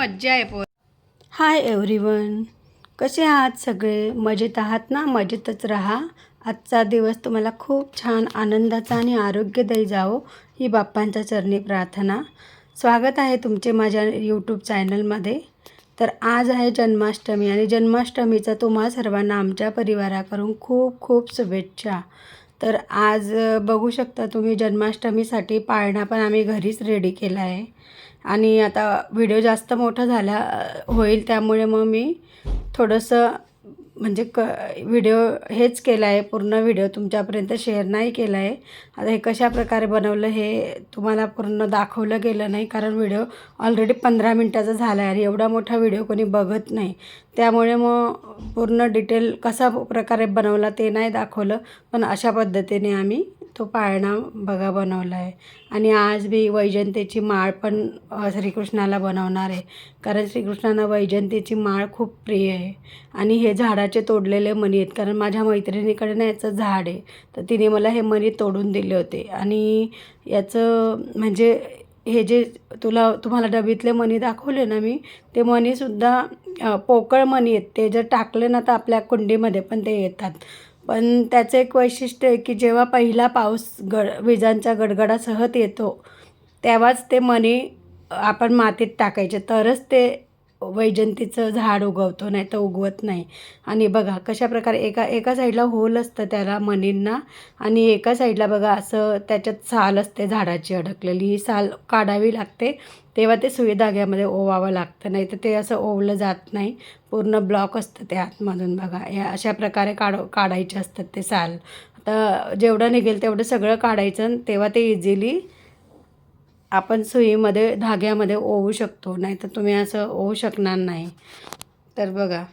मज्जा आहे पोर. हाय एव्हरीवन कसे आहात सगळे? मजेत आहात ना? मजेतच राहा. आजचा दिवस तुम्हाला खूप छान आनंदाचा आणि आरोग्यदायी जावो ही बाप्पांच्या चरणी प्रार्थना. स्वागत आहे तुमचे माझ्या यूट्यूब चॅनलमध्ये तर आज आहे जन्माष्टमी आणि जन्माष्टमीचा तुम्हा सर्वांना आमच्या परिवाराकडून खूप खूप शुभेच्छा. तर आज बघू शकता तुम्ही जन्माष्टमीसाठी पाळणा पण आम्ही घरीच रेडी केला आहे. आणि आता व्हिडिओ जास्त मोठा झाला होईल त्यामुळे मग मी थोडंसं म्हणजे क व्हिडिओ हेच केला आहे पूर्ण व्हिडिओ तुमच्यापर्यंत शेअर नाही केला आहे आता हे कशा प्रकारे बनवलं हे तुम्हाला पूर्ण दाखवलं गेलं नाही कारण व्हिडिओ ऑलरेडी पंधरा मिनटाचा झाला आहे आणि एवढा मोठा व्हिडिओ कोणी बघत नाही. त्यामुळे मग पूर्ण डिटेल कसा प्रकारे बनवला ते नाही दाखवलं पण अशा पद्धतीने आम्ही तो पाळणा बघा बनवला आहे आणि आज मी वैजंतीची माळ पण श्रीकृष्णाला बनवणार आहे. कारण श्रीकृष्णांना वैजंतीची माळ खूप प्रिय आहे. आणि हे झाडाचे तोडलेले मणी आहेत. कारण माझ्या मैत्रिणीकडे ना याचं झाड आहे. तर तिने मला हे मणी तोडून दिले होते. आणि याचं म्हणजे हे जे तुला तुम्हाला डबीतले मणी दाखवले ना मी ते मणीसुद्धा पोकळ मणी आहेत. ते जर टाकले ना तर आपल्या कुंडीमध्ये पण ते येतात. पण त्याचं एक वैशिष्ट्य आहे की जेव्हा पहिला पाऊस गड विजांचा गडगडासहत येतो तेव्हाच ते मणी आपण मातीत टाकायचे. तरच ते वैजंतीचं झाड उगवतो नाही तर उगवत नाही. आणि बघा कशाप्रकारे एका एका साईडला होल असतं त्याला मणींना आणि एका साईडला बघा असं त्याच्यात साल असते झाडाची अडकलेली. ही साल काढावी लागते तेव्हा ते सुई धाग्यामध्ये ओवावं लागतं नाही तर ते असं ओवलं जात नाही. पूर्ण ब्लॉक असतं ते आतमधून बघा. या अशा प्रकारे काढ काढायचे असतात ते साल. आता जेवढं निघेल तेवढं सगळं काढायचं आणि तेव्हा ते इझिली आपण सुईमध्ये धाग्यामध्ये ओवू शकतो नाही तर तुम्ही असं ओवू शकणार नाही. तर बघा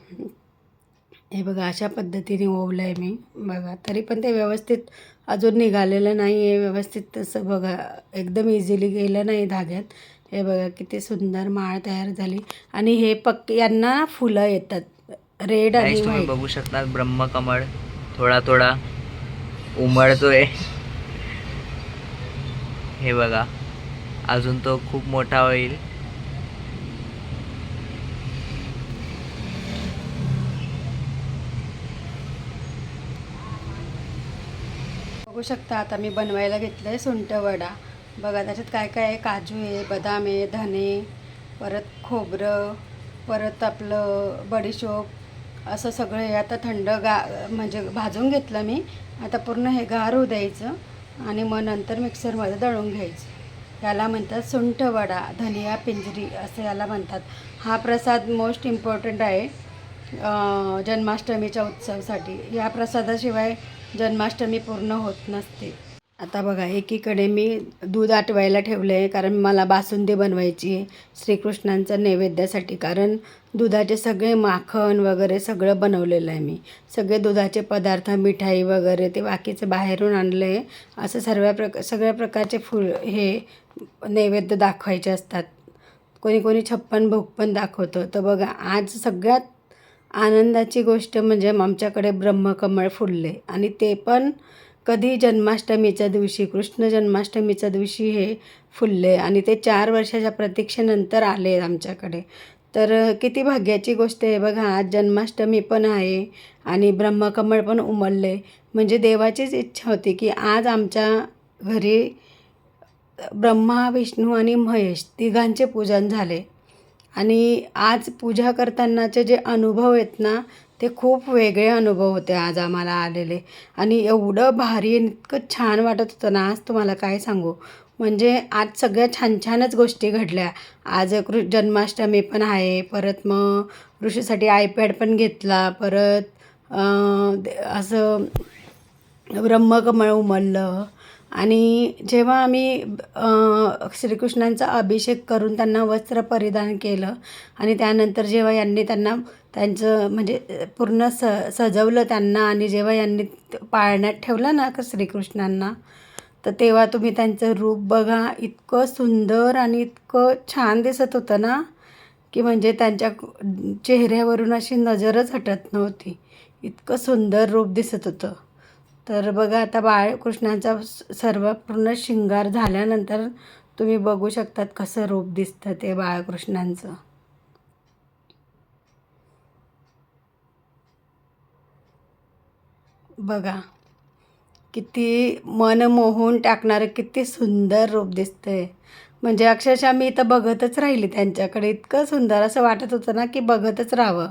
हे बघा अशा पद्धतीने ओवलं आहे मी. बघा तरी पण ते व्यवस्थित अजून निघालेलं नाही आहे. व्यवस्थित तसं बघा एकदम इझिली गेलं नाही धाग्यात. हे बघा किती सुंदर माळ तयार झाली. आणि हे पक्क यांना फुलं येतात. रेड आणि तुम्ही बघू शकता ब्रह्मकमळ थोडा थोडा उमळतोय. हे बघा. अजून तो खूप मोठा होईल. बघू शकता आता मी बनवायला घेतलं आहे सुंट वडा. बघा त्याच्यात काय काय आहे? काजू आहे बदाम आहे धने परत खोबरं परत आपलं बडीशोप असं सगळं हे आता थंड गा म्हणजे भाजून घेतलं मी. आता पूर्ण हे गार होऊ द्यायचं आणि मग नंतर मिक्सरमध्ये दळून घ्यायचं. याला म्हणतात सुंठ वडा धनिया पिंजरी असं याला म्हणतात. हा प्रसाद मोस्ट इम्पॉर्टंट आहे जन्माष्टमीच्या उत्सवासाठी. या प्रसादाशिवाय जन्माष्टमी पूर्ण होत नसते. आता बघा एकीकडे मी दूध आटवायला ठेवलं आहे कारण मला बासुंदी बनवायची आहे श्रीकृष्णांचं नैवेद्यासाठी. कारण दुधाचे सगळे माखण वगैरे सगळं बनवलेलं आहे मी. सगळे दुधाचे पदार्थ मिठाई वगैरे ते बाकीचं बाहेरून आणलं आहे असं सर्व प्रक सगळ्या प्रकारचे फुल हे नैवेद्य दाखवायचे असतात. कोणी कोणी छप्पन भोग पण दाखवतं. तर बघा आज सगळ्यात आनंदाची गोष्ट म्हणजे आमच्याकडे ब्रह्मकमळ फुलले. आणि ते पण कधी जन्माष्टमीच्या दिवशी कृष्ण जन्माष्टमीच्या दिवशी हे फुलले. आणि ते चार वर्षाच्या प्रतीक्षेनंतर आले आमच्याकडे. तर किती भाग्याची गोष्ट आहे बघा आज जन्माष्टमी पण आहे आणि ब्रह्मकमळ पण उमलले. म्हणजे देवाचीच इच्छा होती की आज आमच्या घरी ब्रह्मा विष्णू आणि महेश तिघांचे पूजन झाले. आणि आज पूजा करतानाचे जे अनुभव आहेत ना ते खूप वेगळे अनुभव होते आज आम्हाला आलेले. आणि एवढं भारी आणि इतकं छान वाटत होतं ना आज तुम्हाला काय सांगू? म्हणजे आज सगळ्या छान छानच गोष्टी घडल्या. आज कृ जन्माष्टमी पण आहे परत मग ऋषीसाठी आयपॅड पण घेतला परत असं ब्रह्मकमळ उमललं. आणि जेव्हा आम्ही श्रीकृष्णांचा अभिषेक करून त्यांना वस्त्र परिधान केलं आणि त्यानंतर जेव्हा यांनी त्यांना त्यांचं म्हणजे पूर्ण स सजवलं त्यांना आणि जेव्हा यांनी पाळण्यात ठेवलं ना का श्रीकृष्णांना तर तेव्हा तुम्ही त्यांचं रूप बघा. इतकं सुंदर आणि इतकं छान दिसत होतं ना की म्हणजे त्यांच्या चेहऱ्यावरून अशी नजरच हटत नव्हती. इतकं सुंदर रूप दिसत होतं. तर बघा आता बाळकृष्णाचा स- सर्व पूर्ण शृंगार झाल्यानंतर तुम्ही बघू शकतात कसं रूप दिसतं ते बाळकृष्णांचं. बघा किती मन मोहून टाकणारं किती सुंदर रूप दिसतंय. म्हणजे अक्षरशः मी इथं बघतच राहिली त्यांच्याकडे. इतकं सुंदर असं वाटत होतं ना की बघतच राहावं.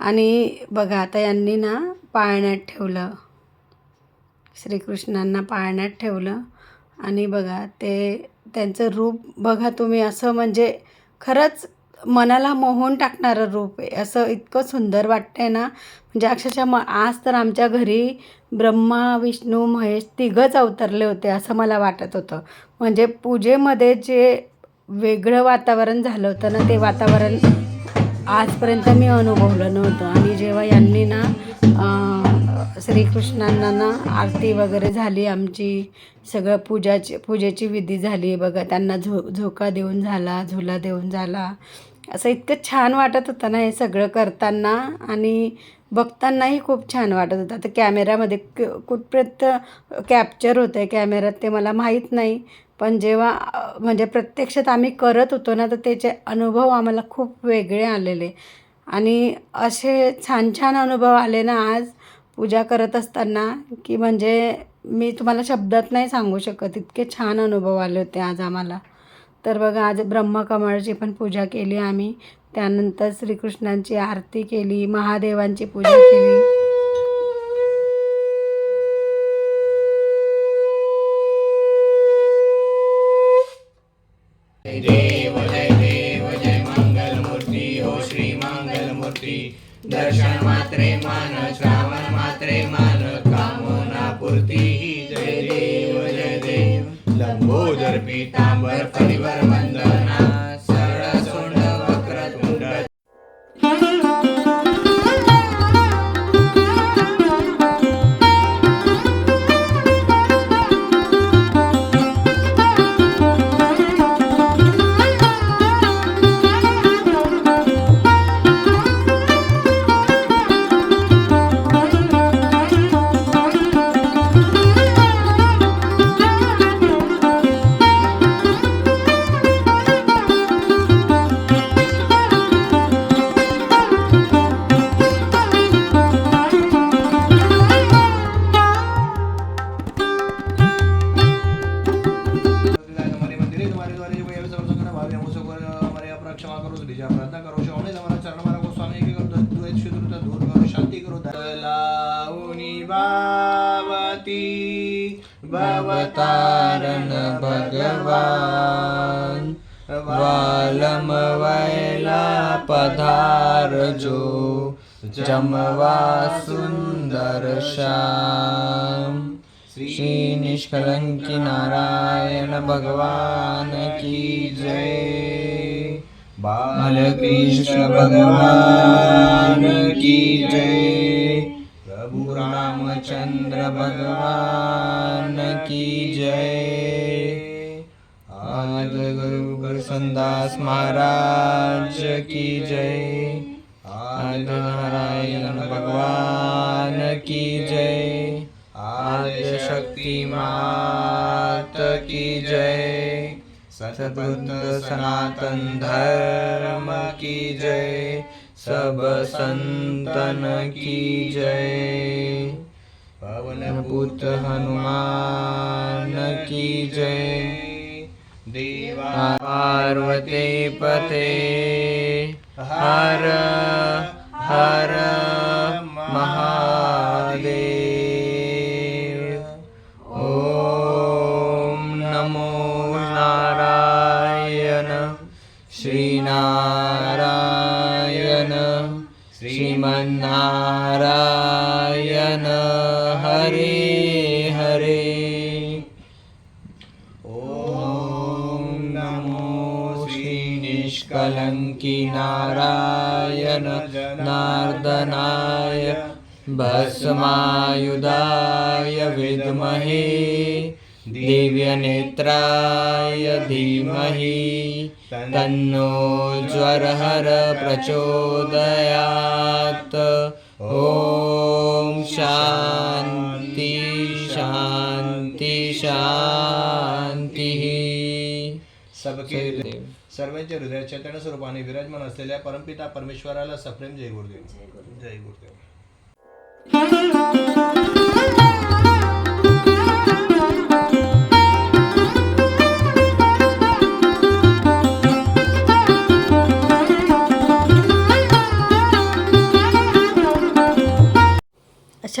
आणि बघा आता यांनी ना पाळण्यात ठेवलं. श्रीकृष्णांना पाळण्यात ठेवलं. आणि बघा ते त्यांचं रूप बघा तुम्ही असं म्हणजे खरंच मनाला मोहून टाकणारं रूप आहे. असं इतकं सुंदर वाटतंय ना. म्हणजे अक्षरशः म आज तर आमच्या घरी ब्रह्मा विष्णू महेश तिघंच अवतरले होते असं मला वाटत होतं. म्हणजे पूजेमध्ये जे वेगळं वातावरण झालं होतं ना ते वातावरण आजपर्यंत मी अनुभवलं नव्हतं. आणि जेव्हा यांनी ना श्रीकृष्णांना ना आरती वगैरे झाली आमची सगळं पूजाची पूजेची विधी झाली. बघा त्यांना झो झोका देऊन झाला झुला देऊन झाला. असं इतकं छान वाटत होतं ना हे सगळं करताना आणि बघतानाही खूप छान वाटत होतं. आता कॅमेऱ्यामध्ये क कुठपर्यंत कॅप्चर होतं आहे कॅमेऱ्यात ते मला माहीत नाही. पण जेव्हा म्हणजे प्रत्यक्षात आम्ही करत होतो ना तर त्याचे अनुभव आम्हाला खूप वेगळे आलेले. आणि असे छान छान अनुभव आले ना आज पूजा करत असताना की म्हणजे मी तुम्हाला शब्दात नाही सांगू शकत. इतके छान अनुभव आले होते आज आम्हाला. तर बघा आज ब्रह्मकमळची पण पूजा केली आम्ही. त्यानंतर श्रीकृष्णांची आरती केली महादेवांची पूजा केली. लंबोदर पीतांबर परिवर वंदना। करो दलाउनी बावती भवतारण भगवान। वालम वैला पधारजो। जमवा सुंदर श्याम। श्री निष्कलंकी नारायण भगवान की जय। बालकृष्ण भगवान की जय प्रभु रामचंद्र भगवान की जय। आज गुरु गुरुसंदास महाराज की जय। आज नारायण भगवान की जय। आज शक्ति मात की जय। सतबुद्ध सनातन धर्म की जय। सब संतन की जय पवन पुत हनुमान की जय देवा पार्वती पते। हर हर महादेव। ॐ नमो नारायण। श्रीनारायण નારાયણ હરે હરે ઓમ નમો શ્રી નિષ્કલંકી નારાયણ નાર્દનાય ભસ્માયુદાય વિદ્મહે दिव्यनेत्राय धीमहि तन्नो ज्वरहर प्रचोदयात् ॐ शान्ति शान्ति शान्तिः। सर्वांच्या हृदयात चैतन्य स्वरूपाने विराजमान असलेल्या परमपिता परमेश्वराला सप्रेम जय गुरुदेव। जय गुरुदेव।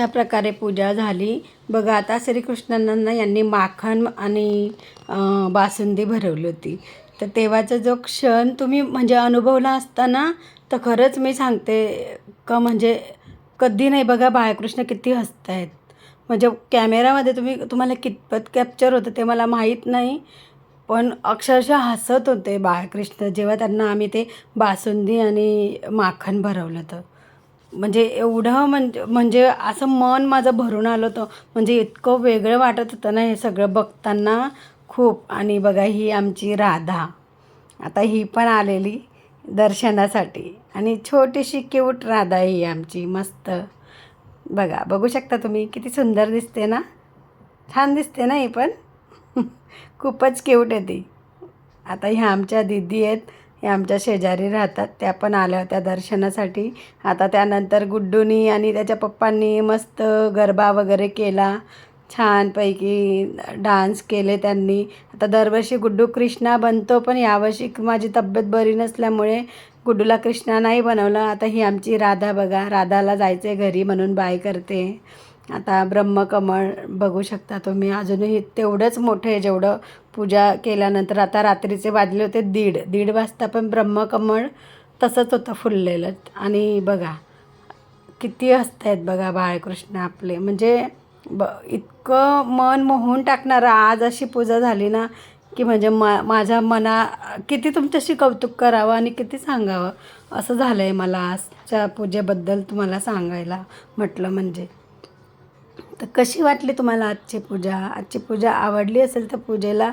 अशा प्रकारे पूजा झाली. बघा आता श्रीकृष्णांना यांनी माखण आणि बासुंदी भरवली होती. तर तेव्हाचा जो क्षण तुम्ही म्हणजे अनुभवला असताना तर खरंच मी सांगते का म्हणजे कधी नाही बघा बाळकृष्ण किती हसत आहेत. म्हणजे कॅमेरामध्ये तुम्ही तुम्हाला कितपत कॅप्चर होतं ते मला माहीत नाही. पण अक्षरशः हसत होते बाळकृष्ण जेव्हा त्यांना आम्ही ते बासुंदी आणि माखण भरवलं होतं. म्हणजे एवढं म्हणजे म्हणजे असं मन माझं भरून आलं होतं. म्हणजे इतकं वेगळं वाटत होतं ना हे सगळं बघताना खूप. आणि बघा ही आमची राधा. आता ही पण आलेली दर्शनासाठी. आणि छोटीशी क्यूट राधा ही आमची मस्त. बघा बघू शकता तुम्ही किती सुंदर दिसते ना. छान दिसते ना ही पण. खूपच क्यूट आहे ती. आता ह्या आमच्या दिदी आहेत. हे आमच्या शेजारी राहतात. त्या पण आल्या होत्या दर्शनासाठी. आता त्यानंतर गुड्डूनी आणि त्याच्या पप्पांनी मस्त गरबा वगैरे केला. छानपैकी डान्स केले त्यांनी. आता दरवर्षी गुड्डू कृष्णा बनतो पण यावर्षी माझी तब्येत बरी नसल्यामुळे गुड्डूला कृष्णा नाही बनवलं. आता ही आमची राधा बघा. राधाला जायचं आहे घरी म्हणून बाय करते. आता ब्रह्मकमळ बघू शकता तुम्ही. अजूनही तेवढंच मोठं आहे जेवढं पूजा केल्यानंतर आता रात्रीचे वाजले होते दीड. दीड वाजता पण ब्रह्मकमळ तसंच होतं फुललेलं. आणि बघा किती हसत आहेत बघा बाळकृष्ण आपले. म्हणजे ब इतकं मन मोहून टाकणारं आज अशी पूजा झाली ना की म्हणजे मा माझ्या मना किती तुमच्याशी कौतुक करावं आणि किती सांगावं असं झालं आहे मला आजच्या पूजेबद्दल तुम्हाला सांगायला म्हटलं म्हणजे. तर कशी वाटली तुम्हाला आजची पूजा? आजची पूजा आवडली असेल तर पूजेला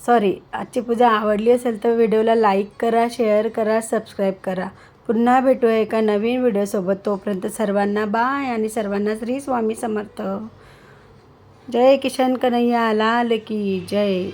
सॉरी आजची पूजा आवडली असेल तर व्हिडिओला लाईक करा शेअर करा सबस्क्राईब करा. पुन्हा भेटूया एका नवीन व्हिडिओसोबत तोपर्यंत सर्वांना बाय आणि सर्वांना श्री स्वामी समर्थ. जय किशन कन्हैया लाल की जय.